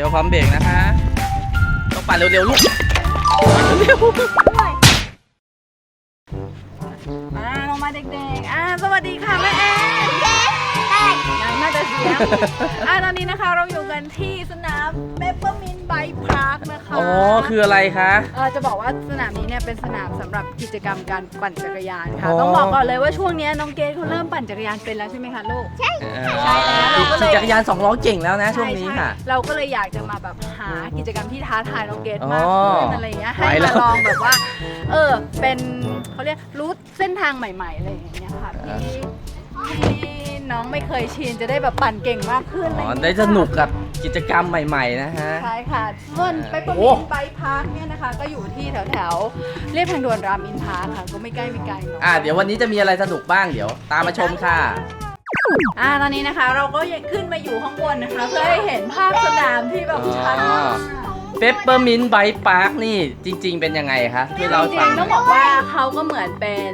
ร็วๆพร้อมเบรกนะคะต้องปั่นเร็วๆลูกปั่นเร็วอ่าลงมาเด็กๆ อ่า สวัสดีค่ะแม่แอนยังน่าจะเสียงอ่าตอนนี้นะคะเราอยู่กันที่สนามเปปเปอร์มิน ไบพาร์คนะคะอ๋อคืออะไรคะ เออจะบอกว่าสนามนี้เนี่ยเป็นสนามสำหรับกิจกรรมการปั่นจักรยานค่ะ อ๋อ ต้องบอกก่อนเลยว่าช่วงนี้น้องเกดเขาเริ่มปั่นจักรยานเป็นแล้วใช่ไหมคะลูก ใช่เอใช่แล้วเราก็เลยขี่จักรยานสองล้อเก่งแล้วนะช่วงนี้ค่ะ ใช่เราก็เลยอยากจะมาแบบหากิจกรรมที่ท้าทายน้องเกดอ๋อมากขึ้นอะไรอย่างเงี้ยให้ไปแล้มาว ลองแบบว่า เออเป็นเขาเรียกรู้เส้นทางใหม่ๆอะไรอย่างเงี้ยค่ะที่ที่น้องไม่เคยชินจะได้แบบปั่นเก่งมากขึ้นอ๋ออะไรอย่างได้เงี้ยสนุกกับกิจกรรมใหม่ๆนะฮะ ใช่ค่ะส่วนไปประโอ้ มินไบพาร์คเนี่ยนะคะ ก็อยู่ที่แถวแถวๆเรียบทางด่วนรามอินทราค่ะ ก็ไม่ใกล้ไม่ไกลเนาะ อะเดี๋ยววันนี้จะมีอะไรสนุกบ้างเดี๋ยว ตามมาชมค่ะ อ่าตอนนี้นะคะเราก็ยังขึ้นมาอยู่ข้างบนนะคะ เพื่อให้เห็นภาพสนามที่แบบชัดมากเปปเปอร์มินต์ไบปาร์คนี่จริง ๆ เป็นยังไงคะที่เราจฟัริงงๆต้องบอกว่าเขาก็เหมือนเป็น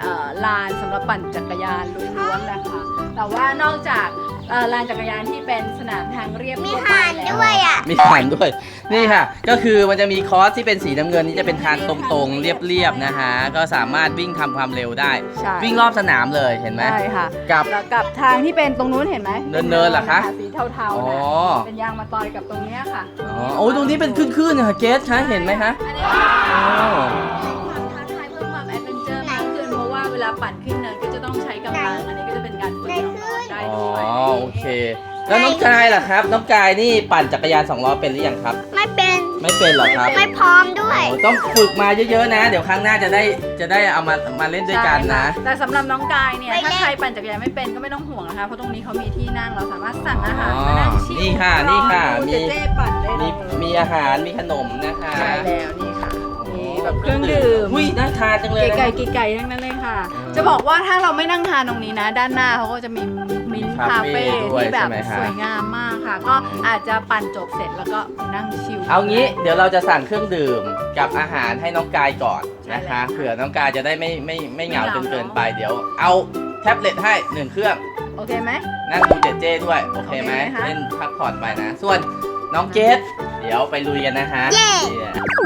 เอ่อลานสำหรับปั่นจักรยานล้วนๆแหละค่ะแต่ว่านอกจาก เอ่อลานจักรยานที่เป็นสนามทางเรียบมีทั่วไปห่านแล้วด้วยอะ มีผ่านด้วย นี่ค่ะ ก็คือมันจะมีคอร์สที่เป็นสีน้ำเงินนี่จะเป็นทางตรงๆ เรียบๆนะฮะ ก็สามารถวิ่งทำความเร็วได้ ใช่ วิ่งรอบสนามเลยเห็นไหม ใช่ค่ะกับแล้วกับทางที่เป็นตรงนู้นเห็นไหมเนินๆเหรอคะสีเทาอ๋อๆนะเป็นยางมาตอยกับตรงเนี้ยค่ะอ๋อโอ้ยตรงนี้เป็นคลื่นๆค่ะเกสคะเห็นไหมคะอันนี้ อ๋อ ความท้าทายเพิ่มความแอดเวนเจอร์มากขึ้นเพราะว่าเวลาปั่นขึ้นเนินก็จะต้องใช้กำลังอันนี้ก็จะเป็นการฝึกน้ องๆได้อ๋อด้วยโอเค แล้วน้องกายล่ะครับ น้องกายนี่ปั่นจักรยานสองล้อเป็นหรือยังครับ ไม่เป็นไม่เป็นเหรอครับไม่พร้อมด้วยโอ้ต้องฝึกมาเยอะๆนะ เดี๋ยวครั้งหน้าจะได้จะได้เอามามาเล่นด้วยกันนะใช่ค่แต่สำหรับน้องกายเนี่ยไม่เล่นถ้าใครปั่นจักรยานไม่เป็นก็ไม่ต้องห่วงนะคะเพราะตรงนี้เขามีที่นั่งเราสามารถสั่งอาหารอ๋อมานั่งชิลนี่ค่ะนี่ค่ะรอดูมีเจ๊ๆปั่นได้เลมียมีอาหารมีขนมนะคะใช่แล้วนี่ค่ะมีแบบเครื่องดื่มอุ้ยน่าทานจังเลยนะไก่ไก่ๆทั้งนั้นเลยค่ะอืมจะบอกว่าถ้าเราไม่นั่งทานตรงนี้นะ ด้านหน้าเขาก็จะมีมินท์ คาคาเฟ่เฟ่ด้วยที่แบบใช่ไหมคะสวยงามมากค่ะ ก็อาจจะปั่นจบเสร็จแล้วก็ไปนั่งชิล เอางี้เดี๋ยวเราจะสั่งเครื่องดื่มกับอาหารให้น้องกายก่อนนะคะ ใช่แล้วเผื่อน้องกายจะได้ไม่ไม่ไม่เหงาไม่เหจงานเกินไปเดี๋ยว เอาแท็บเล็ตให้หนึ่งเครื่อง โอเคไหม นั่งดูเจเจด้วย โอเคไหมโอเคไหมคะ เล่นพักผ่อนไปนะ ส่วนน้องเกด เดี๋ยวไปลุยกันนะฮะเย้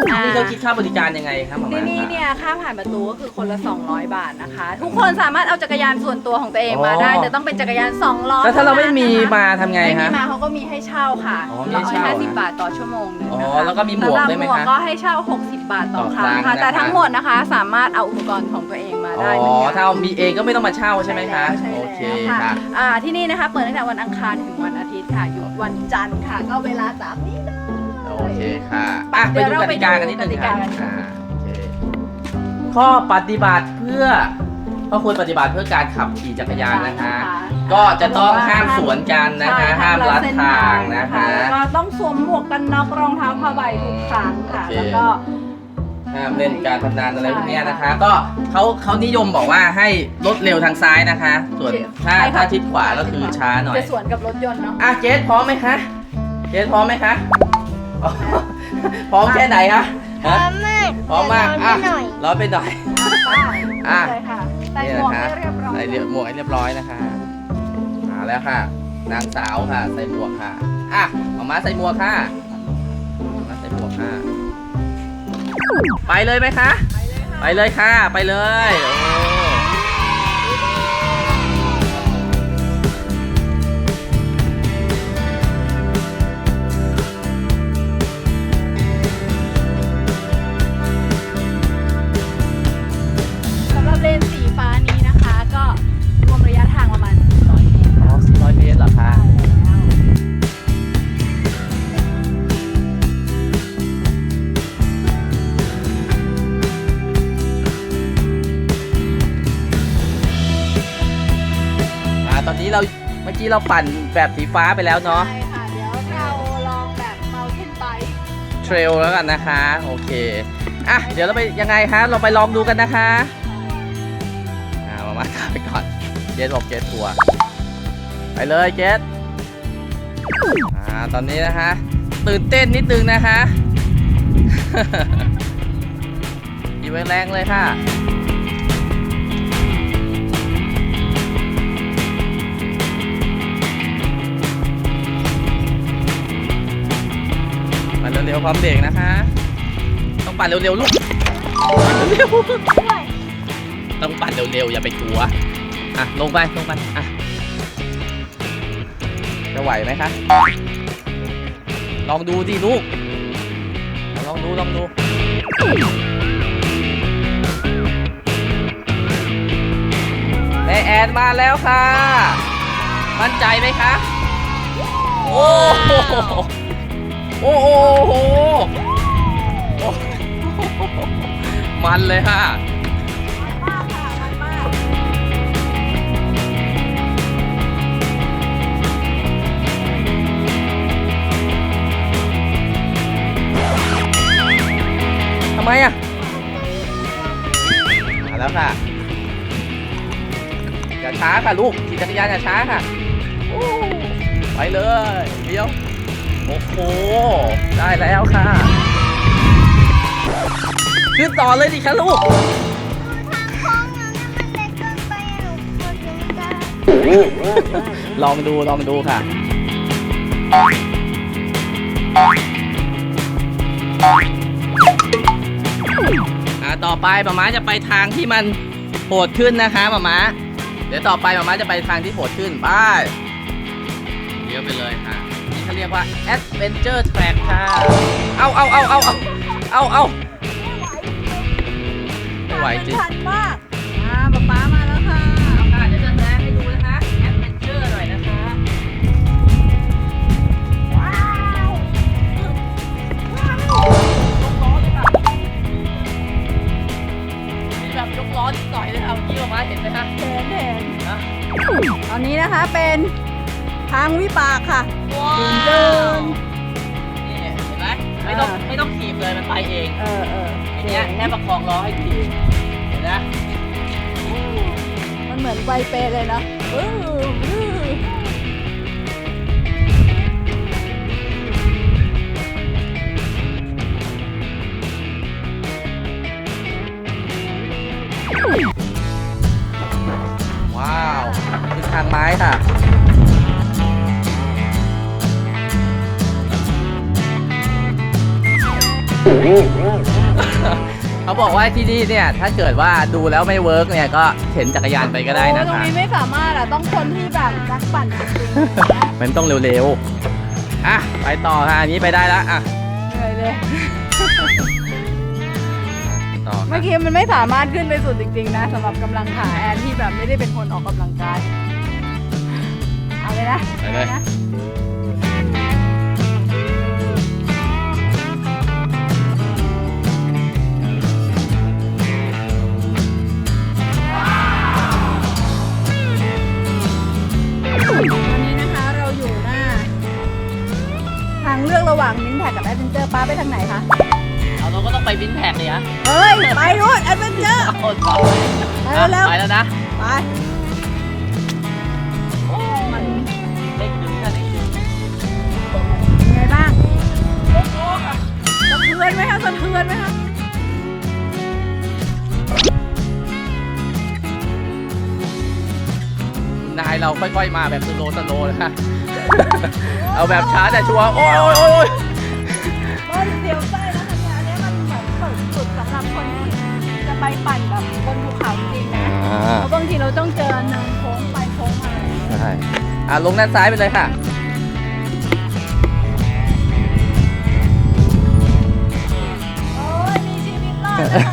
เนี่ยนี่เขาคิดค่าบริการยังไงครับหมอที่มานี่คะเนี่ยค่าผ่านประตูก็คือคนละ 200 บาทนะคะ ทุกคนสามารถเอาจักรยานส่วนตัวของตัวเองมาได้ อ๋อ แต่ต้องเป็นจักรยาน2ล้อแล้วถ้าเราไม่มีท่นั้นนะคะมาทำไงไม่มีฮะ มาเขาก็มีให้เช่าค่ะอ๋อมีให้เช่าร้อยห้าสิบบาทต่อชั่วโมงหนึงอ๋อนะคะแล้วก็มีหมวกด้วยไหมสำรับหมวกคะก็ให้เช่า 60 บาทต่อต่อครั้งครั้ค่ะงแต่นะคะทั้งหมดนะคะสามารถเอาอุปกรณ์ของตัวเองมาอ๋ได้เหมือนอ กัน ถ้าเอามีเองก็ไม่ต้องมาเช่าใช่ไหมคะ ใช่โอแล้วเคค่ะค่ะ อ่าที่นี่นะคะเปิดตั้งแต่วันอังคารถึงวันอาทิตย์ค่ะหยุดวันจันทร์ค่ะ ก็เวลาตามนี้เลย โอเคค่ะอะไปเดี๋ยวดูเรากติกากันนิดนึงไปดูค่ะกติกากันอ่าโอเคข้อปฏิบัติเพื่อข้อควรปฏิบัติเพื่อการขับขี่จักรยานนะคะ ก็จะต้องห้ามสวนกันนะคะใช่ห้ามลัดเส้นทางนะคะแล้วก็ต้องสวมหมวกกันน็อกรองเท้าผ้าใบทุกครั้งค่ะโอเคแล้วก็ห้ามเล่นการพนันอะไรพวกเนี้ยนะคะใช่ค่ะก็เขาเขานิยมบอกว่าให้รถเร็วทางซ้ายนะคะ ส่วนถ้าใช่ค่ะถ้าทิศขวาก็คือช้าหน่อยจะสวนกับรถยนต์เนาะอะเจสพร้อมไหมคะเจสพร้อมไหมคะอ๋อ พร้อมแค่ไหนคะพร้อฮะมมากพร้อมมากเดี๋อะยวรอนิดหน่อยร้อนไปหน่อยอะเลยค่ะใส่นี่หมวกนะคะให้เรียบร้อยใส่เรียบหมวกให้เรียบร้อยนะคะมาแล้วค่ะ นางสาวค่ะ ใส่หมวกค่ะอะออกมาใส่หมวกค่ะออกมาใส่หมวกค่ะ ไปเลยไหมคะ ไปเลยค่ะ ไปเลยโอ้ เราเมื่อกี้เราปั่นแบบสีฟ้าไปแล้วเนาะ ใช่ค่ะ เดี๋ยวเราลองแบบเมาขึ้นไป เทรลแล้วกันนะคะ โอเค อะ เดี๋ยวเราไปยังไงคะเราไปลองดูกันนะคะ อ่า มามาตามไปก่อน เจสบอกเจสกลัว ไปเลยเจสอ่า ตอนนี้นะคะ ตื่นเต้นนิดนึงนะคะ อีเวนแรงเลยค่ะ เร็วๆพร้อมเบรกนะคะ ต้องปั่นเร็วๆลูกเร็วๆต้องปั่นเร็วๆอย่าไปกลัวอะลงไปลงไปอะจะไหวไหมคะลองดูดิลูกลองดูลองดูแม่แอนมาแล้วค่ะ มั่นใจไหมคะ โอ้ โอ้โหมันเลยค่ะมากค่ะมันมากทำไมอะมาแล้วค่ะอย่าช้าค่ะลูกขี่จักรยานอย่าช้าค่ะไปเลยเดี๋ยว โอ้โห ได้แล้วค่ะ ขึ้นต่อเลยดิคะลูก ลองดูลองดูค่ะ อ่าต่อไปหมาม้าจะไปทางที่มันโหดขึ้นนะคะหมาม้า เดี๋ยวต่อไปหมาม้าจะไปทางที่โหดขึ้นไปเลี้ยวไปเลยค่ะ เขาเรียกว่า adventure track ค่ะ เอาเอาเอาเอาเอาเอาเอาไม่ไหวจริงทันมากอ่าป๊าป๊ามาแล้วค่ะ เอาค่ะ เดี๋ยวจะแสดงให้ดูนะคะ adventure หน่อยนะคะ ว้าวยกล้อเลยค่ะมีแบบยกล้อนิดหน่อยเลยค่ะเมื่อกี้หมาม้าเห็นไหมคะเห็นเห็น นะ ตอนนี้นะคะเป็น ทางวิบากค่ะว้าเดินนี่เห็นไหมไม่ต้องไม่ต้องขีบเลยมันไปเองเออเอออย่างเงี้ยแค่ประคองล้อให้ดีเห็นนะมันเหมือนไวเปเลยนะ ว่าที่นี่เนี่ยถ้าเกิดว่าดูแล้วไม่เวิร์กเนี่ยก็เข็นจักรยานไปก็ได้โอ้นะตรงคะนี้ไม่สามารถอะต้องคนที่แบบนักปั่นจริงๆมันต้องเร็วๆอะไปต่อค่ะอันนี้ไปได้แล้วอะเหนื่อยเลย ต่อเมื่อกี้มันไม่สามารถขึ้นไปสุดจริงๆนะสำหรับกำลังขาแอนที่แบบไม่ได้เป็นคนออกกำลังกาย เอาเลยนะไปเลย นะ นแท็กเลยอะเฮ้ย ไปนู่นแอดเวนเจอร์เอาต่อไปเร็วไปแล้วนะๆไป โอ้มันเล็กถึงค่ะเล็กถึงเป็นไงบ้างสะเทือนไหมคะสะเทือนไหมคะนายเราค่อยๆมาแบบสโลว์สโลว์นะคะเอาแบบช้าแต่ชัวร์โอ้ยโอ้ยโอ้ยก็เดียวใต้ ไปปั่นแบบบนภูเขาจริงๆนะอ่าเพราะบางทีเราต้องเจอเนินโค้งไปโค้งมาใช่อะลงด้านซ้ายไปเลยค่ะ โอ้ยมีชีวิตรอดนะคะ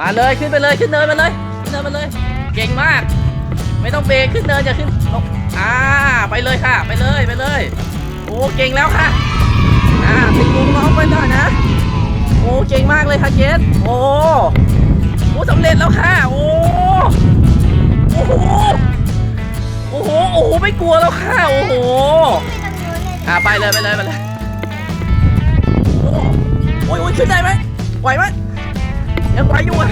มาเลยขึ้นไปเลยขึ้นเนินไปเลยขึ้นเนินไปเลย เก่งมาก ไม่ต้องเบรกขึ้นเนินอย่าขึ้นลงอ่าไปเลยค่ะ ไปเลยไปเลย โอ้เก่งแล้วค่ะอ่าติดวงน้องไปหน่อยนะ โอ้เก่งมากเลยค่ะเจสโอ้โอ้สำเร็จแล้วค่ะ โอ้โอ้โหโอ้โหโอ้โหไม่กลัวแล้วค่ะ โอ้โหอ่าไปเลยไปเลยไปเลยโอ้โอ้ยโอ้ยขึ้นได้ไหมไหวไหมยังไหวอยู่อะ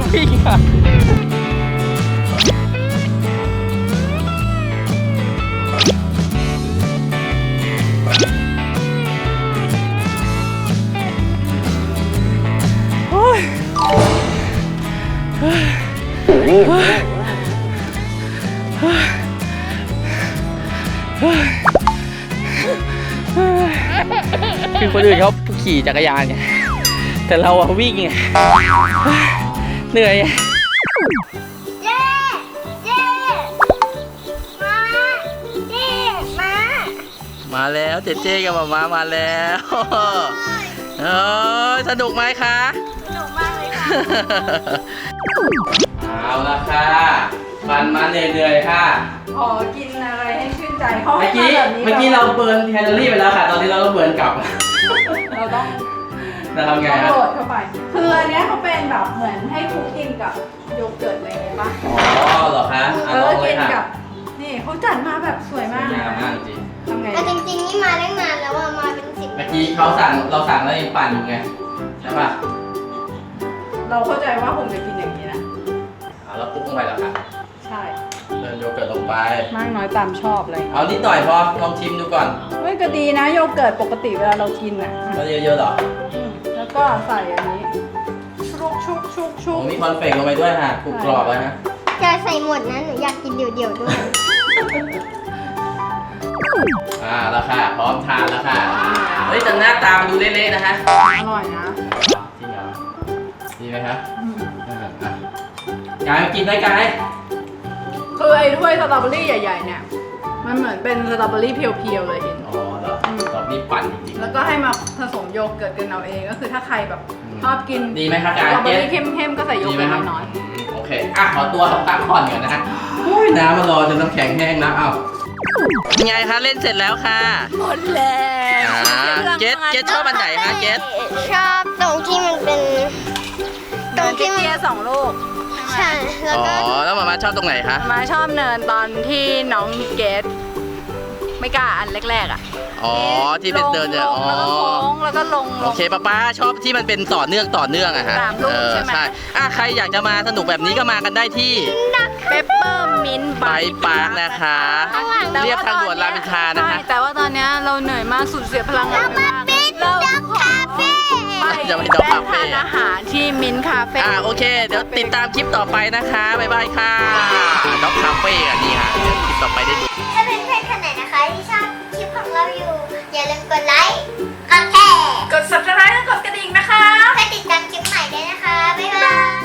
ตติ้งอะคือคนอื่นเขาขี่จักรยานไงแต่เราอะวิ่งไง เหนื่อยอะเจ๊เจ๊มาเจ๊มามาแล้วเจเจกับมามามาแล้วเออสนุกไหมคะ สนุกมากเลยค่ะเอาละค่ะฟันมาเหนื่อยๆค่ะ ขอกินอะไรให้ชื่นใจเขาให้เมื่อมากี้แบบนี้เมื่อกี้เราเบิร์นแคลอรี่ไปแล้วค่ะ ตอนนี้เราต้องเบิร์นกลับ เราต้องเราทำไงต้องฮะ โหลดเข้าไปคืออันเนี้ยเขาเป็น แบบเหมือนให้คุกกินกับโยเกิร์ตอะไรอย่างเงี้ยป่ะอ๋อเหรอคะเออะลอองเลกิยนค่ะกับ นี่เขาจัดมาแบบสวยมากยาวมากจริงทำไงแต่จริงๆนี่มาได้นานแล้วอะมาเป็นสิบเมื่อกี้เขาสั่งเราสั่งแล้วยังปั่นอยู่ไงใช่ป่ะเราเข้าใจว่าผมจะกินอย่างนี้นะ เอาแล้วปุ๊บลงไปแล้วค่ะใช่เดินโยเกิร์ตลงไป มากน้อยตามชอบอะไรอย่างเลยเอานิดหน่อยพอลองชิมดูก่อนเฮ้ยก็ดีนะโยเกิร์ตปกติเวลาเรากินอะก็เยอะๆเหรออืมแล้วก็ใส่อันนี้ ชุกชุกชุกชุโอ้กมีคอนเฟกต์ลงไปด้วยค่ะกรุบกรอบแล้วนะจะใส่หมดนะหนูอยากกินเดี่ยวๆด้วย อ่าแล้วค่ะ พร้อมทานแล้วค่ะ เฮ้ยแต่หน้าตามันดูเละๆนะคะอร่อยนะจริงเหรอดีไหมครับอืมอ่าอะกายมากินได้กายคือไอ้ถ้วยสตรอเบอรี่ใหญ่ๆเนี่ย มันเหมือนเป็นสตรอเบอรี่เพียวๆเลยเห็น อ๋อเหรอตอบนี่ปั่นจริงแล้วก็ให้มาผสมโยเกิร์ตกันเอาเองก็คือถ้าใครแบบอืม ชอบกินๆดีไหมครับสกายตรอเบอเจ๊รี่เข้มๆก็ใส่โยดีไหมเกิร์ครับตน้อยอืมโอเค อะ ขอตัวพักผ่อนก่อนนะฮะโอ้ยน้ำมารอจนน้ำแข็งแห้งแล้วเอ้าไงคะเล่นเสร็จแล้วค่ะ หมดแล้วอ่าเกสเกสชอบอันไหนคะเกสชอบตรงที่มันเป็น ตรงที่มันเทียสองลูก ใช่ แล้วอ๋อก็แล้วมามาชอบตรงไหนคะ มาชอบเนินตอนที่น้องเกด ไม่กล้าอันแรกๆอะอ๋อที่เป็นเดินเนี่ยลอ๋งแล้วก็อโค้งแล้วก็ลงลโองเคป้าป้าชอบที่มันเป็นต่อเนื่องต่อเนื่องอะฮะสามลูกเออใช่ไหม ใช่อะใครอยากจะมาสนุกแบบนี้ก็มากันได้ที่ เปปเปอร์มินต์ไบปาร์คนะคะเรียบทางด่วนรามอินทรานะคะ ใช่แต่ว่าตอนเนี้ยเราเหนื่อยมากสุดเสียพลังงานมากเราขอจะไปด็อกคาเฟ่ แวะทานอาหารที่มินท์คาเฟ่ อ่าโอเค เดี๋ยวติดตามคลิปต่อไปนะคะ บ๊ายบายค่ะด็อกคาเฟ่อันนี้ค่ะเดี๋ยวคลิปต่อไปได้ดูถ้าลืมกดไลค์กดแชร์กด subscribe และกดกระดิ่งนะคะ เพื่อติดตามคลิปใหม่ด้วยนะคะ บ๊ายบาย